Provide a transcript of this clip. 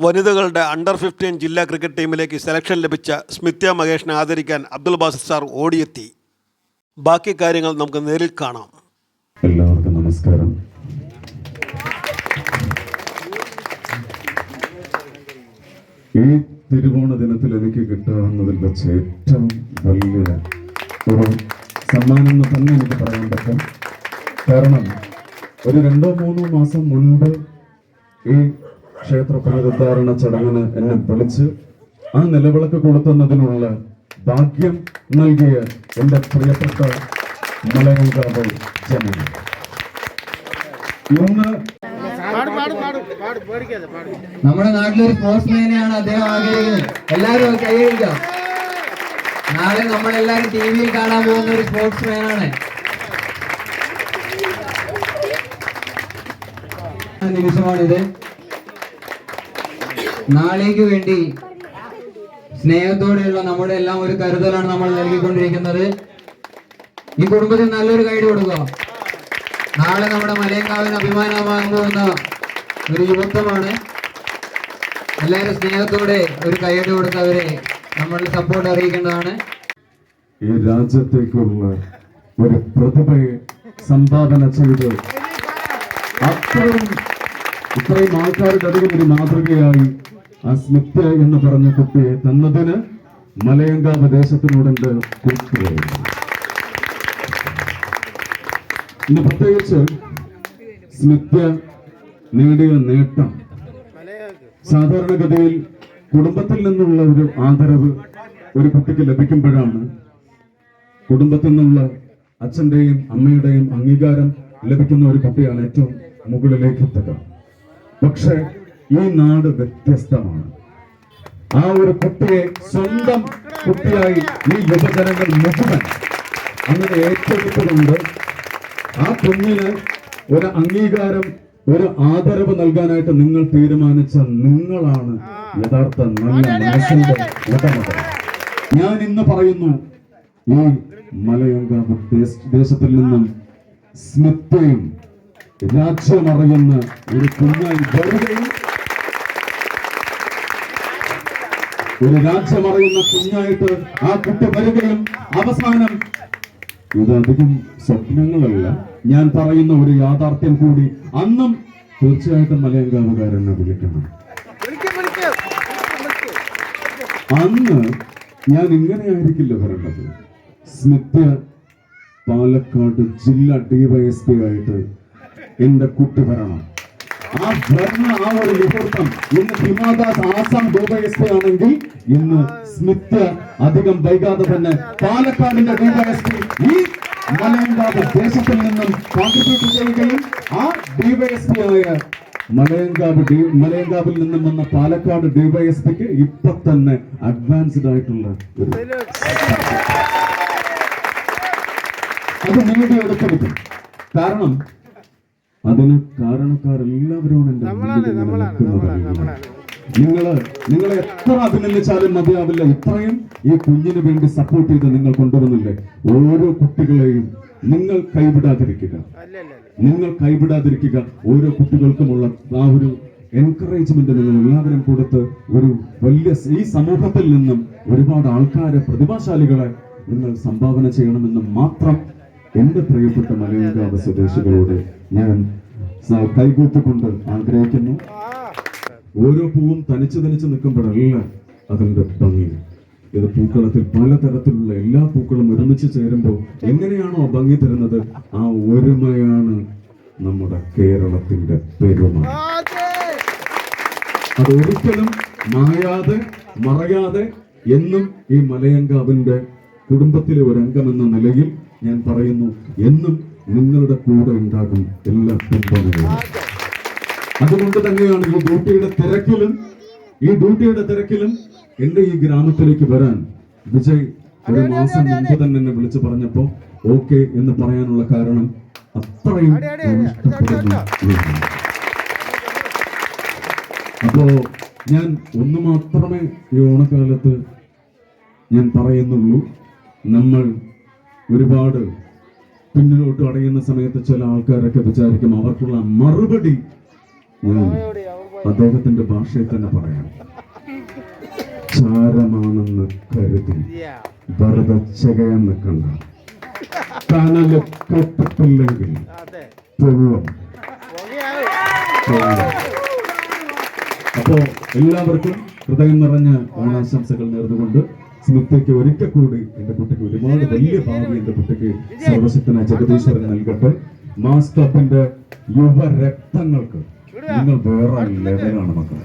വനിതകളുടെ under fifteen ജില്ലാ cricket ടീമിലേക്ക് സെലക്ഷൻ ലഭിച്ച സ്മിത്യ മഹേഷിനെ ആദരിക്കാൻ അബ്ദുൾ ബാസിർ സാർ ഓടിയെത്തി. ബാക്കി കാര്യങ്ങൾ നമുക്ക് നേരിൽ കാണാം. എല്ലാവർക്കും നമസ്കാരം. ഈ തിരുവോണ ദിനത്തിൽ എനിക്ക് കിട്ടാവുന്നതിൽ വെച്ച് ഏറ്റവും വലിയ ഒരു സമ്മാനം എന്ന് തന്നെ എനിക്ക് പറയാൻ പറ്റും. കാരണം ഒരു രണ്ടോ മൂന്നോ മാസം മുൻപ് ഈ ക്ഷേത്ര പുനരുദ്ധാരണ ചടങ്ങിന് എന്നെ വിളിച്ച് ആ നിലവിളക്ക് കൊളുത്തുന്നതിനുള്ള ഭാഗ്യം നൽകിയ എന്റെ പ്രിയപ്പെട്ട മലയങ്കാവ് ജനങ്ങൾ ഇന്ന് നമ്മുടെ നാട്ടിലൊരു സ്പോർട്സ്മാനെയാണ് അദ്ദേഹം ആഗ്രഹിക്കുന്നത്. എല്ലാവരും കൈയടിക്കാം നാളെ നമ്മളെല്ലാവരും ടി വിയിൽ കാണാൻ പോകുന്ന ഒരു സ്പോർട്സ്മാനാണ് നിമിഷമാണിത്. നാളേക്ക് വേണ്ടി സ്നേഹത്തോടെയുള്ള നമ്മുടെ എല്ലാം ഒരു കരുതലാണ് നമ്മൾ നൽകിക്കൊണ്ടിരിക്കുന്നത്. ഈ കുടുംബത്തിന് നല്ലൊരു ഗൈഡ് കൊടുക്കുക. നാളെ നമ്മുടെ മലയങ്കാവിന് അഭിമാനമാകുന്ന ഒരു യുവത്വമാണ്. എല്ലാവരും സ്നേഹത്തോടെ ഒരു കൈയ്യടി കൊടുത്ത് അവരെ നമ്മളുടെ സപ്പോർട്ട് അറിയിക്കേണ്ടതാണ്. ഈ രാജ്യത്തേക്കുള്ള ഒരു പ്രതിഭയെ സംഭാവന ചെയ്ത് അത്രയും ഇത്രയും ആൾക്കാരുടെ അധികം ഒരു മാതൃകയായി ആ സ്മിത്ത് എന്ന് പറഞ്ഞ കുട്ടിയെ തന്നതിന് മലയങ്ക പ്രദേശത്തിനോടുണ്ട് കൂട്ടുകയായിരുന്നു ഇന്ന് പ്രത്യേകിച്ച് സ്മിത്യ നേടിയ നേട്ടം. സാധാരണഗതിയിൽ കുടുംബത്തിൽ നിന്നുള്ള ഒരു ആദരവ് ഒരു കുട്ടിക്ക് ലഭിക്കുമ്പോഴാണ് കുടുംബത്തിൽ നിന്നുള്ള അച്ഛന്റെയും അമ്മയുടെയും അംഗീകാരം ലഭിക്കുന്ന ഒരു കുട്ടിയാണ് ഏറ്റവും മുകളിലേക്ക് എത്തുക. പക്ഷെ ഈ നാട് വ്യത്യസ്തമാണ്. ആ ഒരു കുട്ടിയെ സ്വന്തം കുട്ടിയായി ഈ യുവജനങ്ങൾ മുഴുവൻ അങ്ങനെ ഏറ്റെടുത്തുകൊണ്ട് ആ കുഞ്ഞിന് ഒരു അംഗീകാരം ഒരു ആദരവ് നൽകാനായിട്ട് നിങ്ങൾ തീരുമാനിച്ച നിങ്ങളാണ് യഥാർത്ഥ നല്ല മനസ്സിന്റെ ഉടമകൾ. ഞാൻ ഇന്ന് പറയുന്നു ഈ മലയങ്കാവ് ദേശത്തിൽ നിന്നും സ്മിത്തയും രാജ്യമറിയുന്ന ഒരു കുഞ്ഞായി വരികയും ഒരു രാജ്യമറിയുന്ന കുഞ്ഞായിട്ട് ആ കുട്ടി വരികയും അവസാനം ഇതധികം സ്വപ്നങ്ങളല്ല. ഞാൻ പറയുന്ന ഒരു യാഥാർത്ഥ്യം കൂടി അന്നും തീർച്ചയായിട്ടും മലയങ്കാവുകാരെന്നെ വിളിക്കണം. അന്ന് ഞാൻ ഇങ്ങനെയായിരിക്കില്ല വരേണ്ടത്. സ്മിത്യ പാലക്കാട് ജില്ലാ ഡിവൈഎസ്പി ആയിട്ട് എന്റെ കുട്ടി വരണം. ആ ഭരണ ആ ഒരു മുഹൂർത്തം ഇന്ന് ഹിമാദാസ് ആസാം ആണെങ്കിൽ ഇന്ന് സ്മിത്ത് അധികം വൈകാതെ തന്നെ പാലക്കാടിന്റെ ഡിവൈഎസ്പി ഈ മലയങ്കാട് ദേശത്തിൽ നിന്നും കോൺട്രിബ്യൂട്ട് ചെയ്യുകയും ആ ഡിവൈഎസ്പി ആയ മലയങ്കാവ് ഡി മലയങ്കാവിൽ നിന്നും വന്ന പാലക്കാട് ഡിവൈഎസ്പിക്ക് ഇപ്പൊ തന്നെ അഡ്വാൻസ്ഡ് ആയിട്ടുള്ള ഒരു അത് നേടിയെടുത്തെടുക്കും കാരണം അതിന് കാരണക്കാരെല്ലാവരും എന്റെ നിങ്ങൾ നിങ്ങൾ എത്ര അഭിനന്ദിച്ചാലും മതിയാവില്ല. ഇത്രയും ഈ കുഞ്ഞിന് വേണ്ടി സപ്പോർട്ട് ചെയ്ത് നിങ്ങൾ കൊണ്ടുവന്നില്ലേ? ഓരോ കുട്ടികളെയും നിങ്ങൾ കൈവിടാതിരിക്കുക. നിങ്ങൾ കൈവിടാതിരിക്കുക. ഓരോ കുട്ടികൾക്കുമുള്ള ആ ഒരു എൻകറേജ്മെന്റ് നിങ്ങൾ എല്ലാവരും കൊടുത്ത് ഒരു വലിയ ഈ സമൂഹത്തിൽ നിന്നും ഒരുപാട് ആൾക്കാരെ പ്രതിഭാശാലികളെ നിങ്ങൾ സംഭാവന ചെയ്യണമെന്ന് മാത്രം എന്റെ പ്രിയപ്പെട്ട മലയാള സ്വദേശികളോട് ഞാൻ കൈകൂപ്പിക്കൊണ്ട് ആഗ്രഹിക്കുന്നു. ഓരോ പൂവും തനിച്ച് തനിച്ച് നിൽക്കുമ്പോഴല്ല അതിന്റെ ഭംഗി. ഇത് പൂക്കളത്തിൽ പലതരത്തിലുള്ള എല്ലാ പൂക്കളും ഒരുമിച്ച് ചേരുമ്പോൾ എങ്ങനെയാണോ ഭംഗി തരുന്നത് ആ ഒരുമയാണ് നമ്മുടെ കേരളത്തിന്റെ പെരുമ. അത് ഒരിക്കലും മായാതെ മറയാതെ എന്നും ഈ മലയങ്കാവിന്റെ കുടുംബത്തിലെ ഒരു അംഗമെന്ന നിലയിൽ ഞാൻ പറയുന്നു എന്നും നിങ്ങളുടെ കൂടെ ഉണ്ടാകും എല്ലാ പിന്തുണയും. അതുകൊണ്ട് തന്നെയാണ് ഈ ഡ്യൂട്ടിയുടെ തിരക്കിലും ഈ ഡ്യൂട്ടിയുടെ തിരക്കിലും എന്റെ ഈ ഗ്രാമത്തിലേക്ക് വരാൻ വിജയ് ഒരു മാസം മുമ്പ് തന്നെ എന്നെ വിളിച്ചു പറഞ്ഞപ്പോ ഓക്കെ എന്ന് പറയാനുള്ള കാരണം അത്രയും ഇഷ്ടപ്പെടുന്നു. അപ്പോ ഞാൻ ഒന്ന് മാത്രമേ ഈ ഓണക്കാലത്ത് ഞാൻ പറയുന്നുള്ളൂ. നമ്മൾ ഒരുപാട് പിന്നിലോട്ട് അടയുന്ന സമയത്ത് ചില ആൾക്കാരൊക്കെ വിചാരിക്കും അവർക്കുള്ള മറുപടി അദ്ദേഹത്തിന്റെ ഭാഷയിൽ തന്നെ പറയാം. ചാരമാണെന്ന് കരുതി വെറുതെ ചകയാൻ നിൽക്കണ്ട. തനൽ കെട്ടിട്ടില്ലെങ്കിൽ. അപ്പോ എല്ലാവർക്കും ഹൃദയം നിറഞ്ഞ ഓണാശംസകൾ നേർന്നുകൊണ്ട് സ്മിതയ്ക്ക് ഒരിക്കൽ കൂടി എന്റെ കുട്ടിക്ക് ഒരുപാട് വലിയ ഭാവി എന്റെ കുട്ടിക്ക് സർവശക്തനായ ജഗദീശ്വരൻ നൽകട്ടെ. മാസ് ക്ലബിന്റെ യുവരക്തങ്ങൾക്ക് നിങ്ങൾ വേറെ ലെവലാണ് മക്കളെ.